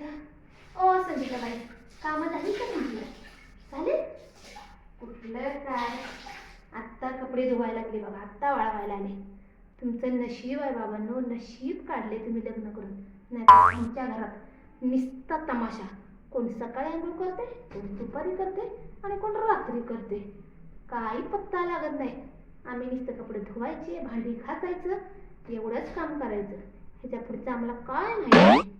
का? ओ संगीताबाई कामं झाली का म्हटलं झाले? कुठलं काय? आत्ता कपडे धुवायला लागले बाबा आत्ता वाळवायला आले. तुमचं नशीब आहे बाबांनो नशीब काढले तुम्ही लग्न करून. नाही तुमच्या घरात निस्ता तमाशा. कोण सकाळी आंघोळ करते कोण दुपारी करते आणि कोण रात्री करते. काही पत्ता लागत नाही. आम्ही नुसतं कपडे धुवायचे भांडी घासायचं एवढंच काम करायचं. ह्याच्या पुढचं आम्हाला काय माहिती?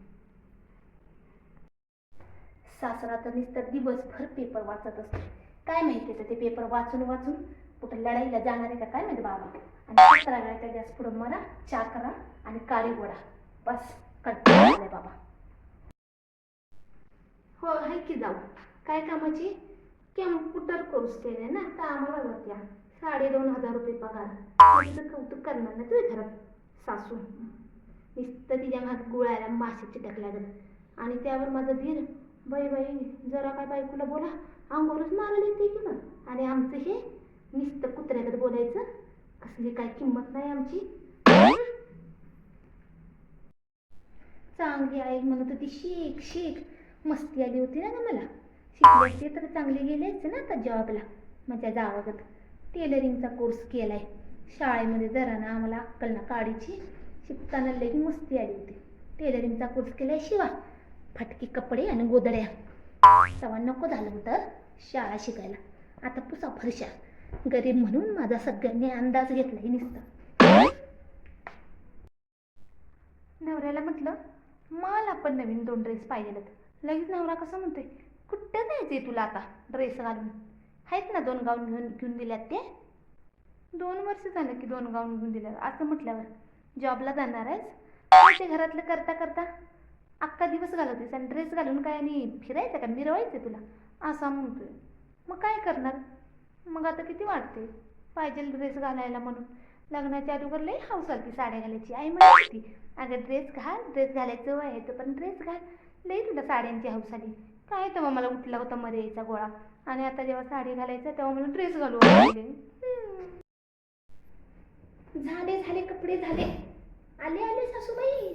सासरा तर नुसतं दिवसभर पेपर वाचत असतो. काय माहिती तर ते पेपर वाचून वाचून कुठं लढाईला जाणार आहे का काय माहिती बाबा. आणि सतरा त्या गॅस पुढं मरा चहा करा आणि काळी गोडा बस कंटाळा बाबा. हो आहे की जाऊ. काय कामाची? कॅम्प्युटर कोर्स केलाय ना? कामाला जात्या साडे दोन हजार रुपये पगार. कौतुक करणार ना तुझ्या घरात सासू. नुसतं तिच्यामागे गुळायला मासे चिटकल्या आणि त्यावर माझं धीर बाई बाई जरा काय बायकोला बोला. अंगोरच मारायला येते की मग? आणि आमचं हे नुसतं कुत्र्याकडे बोलायचं. कसली काय किंमत नाही आमची. चांगली आई म्हणत होती शिक शिक. मस्ती आली होती ना मला. शिकले असते तर चांगले गेलेच ना आता जॉबला. माझ्या जावागत टेलरिंगचा कोर्स केलाय. शाळेमध्ये जरा ना आम्हाला अक्कल ना काडीची शिकताना लई मस्ती आली होती. टेलरिंगचा कोर्स केलाय शिवा फटके कपडे आणि गोदड्या. तेव्हा नको झालं होतं शाळा शिकायला. आता पुसा फरशा. गरीब म्हणून माझा सगळ्यांनी अंदाज घेतलाय नुसतं. नवऱ्याला म्हटलं मला पण नवीन दोन ड्रेस पाहिजेत लगेच नवरा कसा म्हणतोय कुठं जायचंय तुला आता ड्रेस घालून? आहेत ना दोन गाऊन घेऊन घेऊन दिल्यात ते? दोन वर्ष झालं की दोन गाऊन घेऊन दिल्यात असं म्हटल्यावर. जॉबला जाणार आहेस? ते घरातलं करता करता अख्खा दिवस घालवतेस आणि ड्रेस घालून काय आणि फिरायचं का? मिरवायचं तुला. असा म्हणतोय. मग काय करणार? मग आता किती वाटते पाहिजे ड्रेस घालायला म्हणून. लग्नाच्या अगोदर लई हाऊस आली साड्या घालायची. आई म्हणत होती अगं ड्रेस घाल ड्रेस घालायचं व्हायचं पण ड्रेस घाल. लई तुला साड्यांची हाऊस आली. काय तेव्हा मला उठला होता मध्ये यायचा गोळा. आणि आता जेव्हा साडी घालायचा तेव्हा मला ड्रेस घालू झाले झाले कपडे झाले. आले आले सासूबाई.